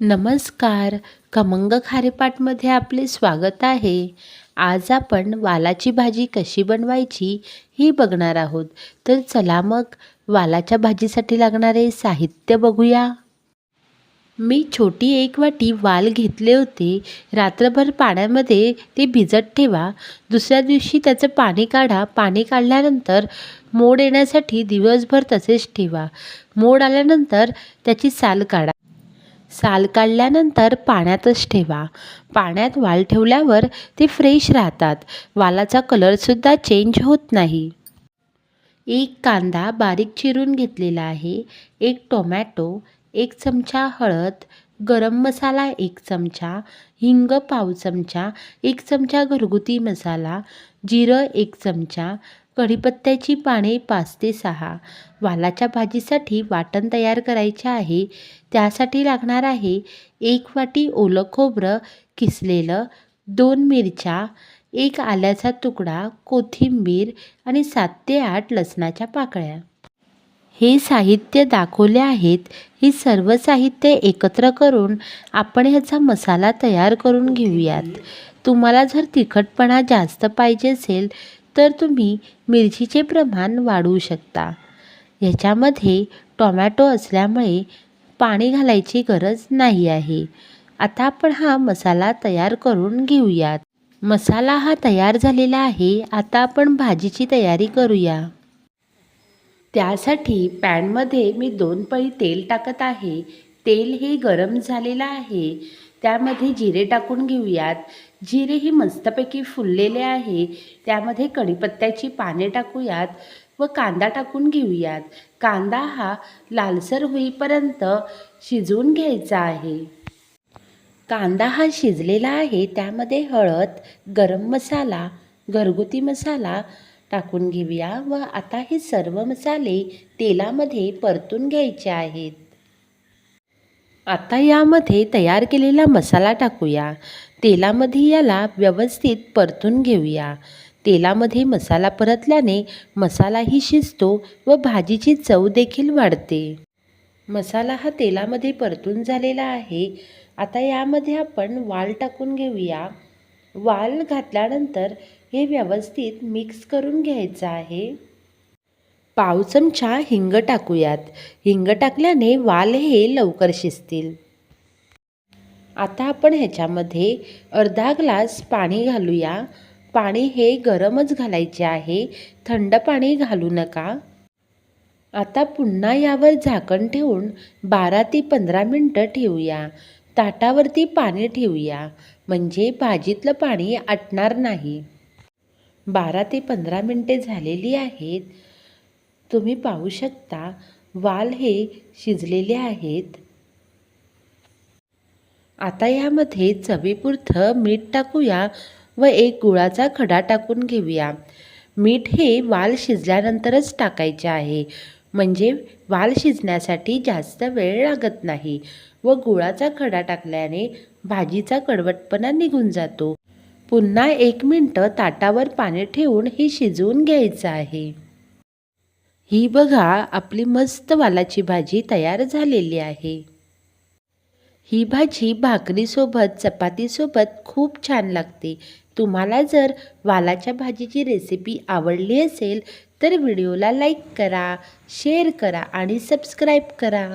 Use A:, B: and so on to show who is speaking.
A: नमस्कार. खमंग खारेपाटमध्ये आपले स्वागत आहे. आज आपण वालाची भाजी कशी बनवायची ही बघणार आहोत. तर चला मग वालाच्या भाजीसाठी लागणारे साहित्य बघूया. मी छोटी एक वाटी वाल घेतले होते. रात्रभर पाण्यामध्ये ते भिजत ठेवा. दुसऱ्या दिवशी त्याचं पाणी काढा. पाणी काढल्यानंतर मोड येण्यासाठी दिवसभर तसेच ठेवा. मोड आल्यानंतर त्याची साल काढा. साल काढल्यानंतर पाण्यातच ठेवा. पाण्यात वाल ठेवल्यावर ते फ्रेश राहतात. वालाचा कलरसुद्धा चेंज होत नाही. एक कांदा बारीक चिरून घेतलेला आहे. एक टोमॅटो एक चमचा हळद गरम मसाला एक चमचा हिंग पाव चमचा एक चमचा घरगुती मसाला जिरं एक चमचा कढीपत्त्याची पाने पाच ते सहा. वालाच्या भाजीसाठी वाटण तयार करायचे आहे. त्यासाठी लागणार आहे एक वाटी ओलं खोबरं किसलेलं दोन मिरच्या एक आल्याचा तुकडा कोथिंबीर आणि सात ते आठ लसणाच्या पाकळ्या. हे साहित्य दाखवले आहेत. ही सर्व साहित्य एकत्र करून आपण ह्याचा मसाला तयार करून घेऊयात. तुम्हाला जर तिखटपणा जास्त पाहिजे असेल तर तुम्ही मिरचीचे प्रमाण वाढवू शकता. ह्याच्यामध्ये टोमॅटो असल्यामुळे पाणी घालायची गरज नाही आहे. आता आपण हा मसाला तयार करून घेऊयात. मसाला हा तयार झालेला आहे. आता आपण भाजीची तयारी करूया. त्यासाठी पॅनमध्ये मी दोन पळी तेल टाकत आहे. तेल हे गरम झालेलं आहे. त्यामध्ये जिरे टाकून घेऊयात. जिरे ही मस्तपैकी फुललेले आहे. त्यामध्ये कढीपत्त्याची पाने टाकूयात व कांदा टाकून घेऊयात. कांदा हा लालसर होईपर्यंत शिजवून घ्यायचा आहे. कांदा हा शिजलेला आहे. त्यामध्ये हळद गरम मसाला घरगुती मसाला टाकून घेऊया व आता हे सर्व मसाले तेलामध्ये परतून घ्यायचे आहेत. आता यामध्ये तयार केलेला मसाला टाकूया. तेलामध्ये याला व्यवस्थित परतून घेऊया. तेलामध्ये मसाला परतल्याने मसालाही शिजतो व भाजीची चव देखील वाढते. मसाला हा तेलामध्ये परतून झालेला आहे. आता यामध्ये आपण वाल टाकून घेऊया. वाल घातल्यानंतर हे व्यवस्थित मिक्स करून घ्यायचं आहे. पाव चमचा हिंग टाकूयात. हिंग टाकल्याने वाल हे लवकर शिजतील. आता आपण ह्याच्यामध्ये अर्धा ग्लास पाणी घालूया. पाणी हे गरमच घालायचे आहे. थंड पाणी घालू नका. आता पुन्हा यावर झाकण ठेवून बारा ते पंधरा मिनटं ठेवूया. ताटावरती पाणी ठेवूया. म्हणजे भाजीतलं पाणी आटणार नाही. बारा ते पंधरा मिनटे झालेली आहेत. तुम्ही पाहू शकता वाल हे शिजलेले आहेत. आता यामध्ये चवीपुरतं मीठ टाकूया व एक गुळाचा खडा टाकून घेऊया. मीठ हे वाल शिजल्यानंतरच टाकायचे आहे. म्हणजे वाल शिजण्यासाठी जास्त वेळ लागत नाही व गुळाचा खडा टाकल्याने भाजीचा कडवटपणा निघून जातो. पुन्हा एक मिनटं ताटावर पाणी ठेवून हे शिजवून घ्यायचं आहे. ही बघा आपली मस्त वालाची भाजी तयार झालेली आहे. ही भाजी भाकरीसोबत चपातीसोबत खूप छान लागते. तुम्हाला जर वालाच्या भाजीची रेसिपी आवडली असेल तर व्हिडिओला लाईक करा शेअर करा आणि सबस्क्राईब करा.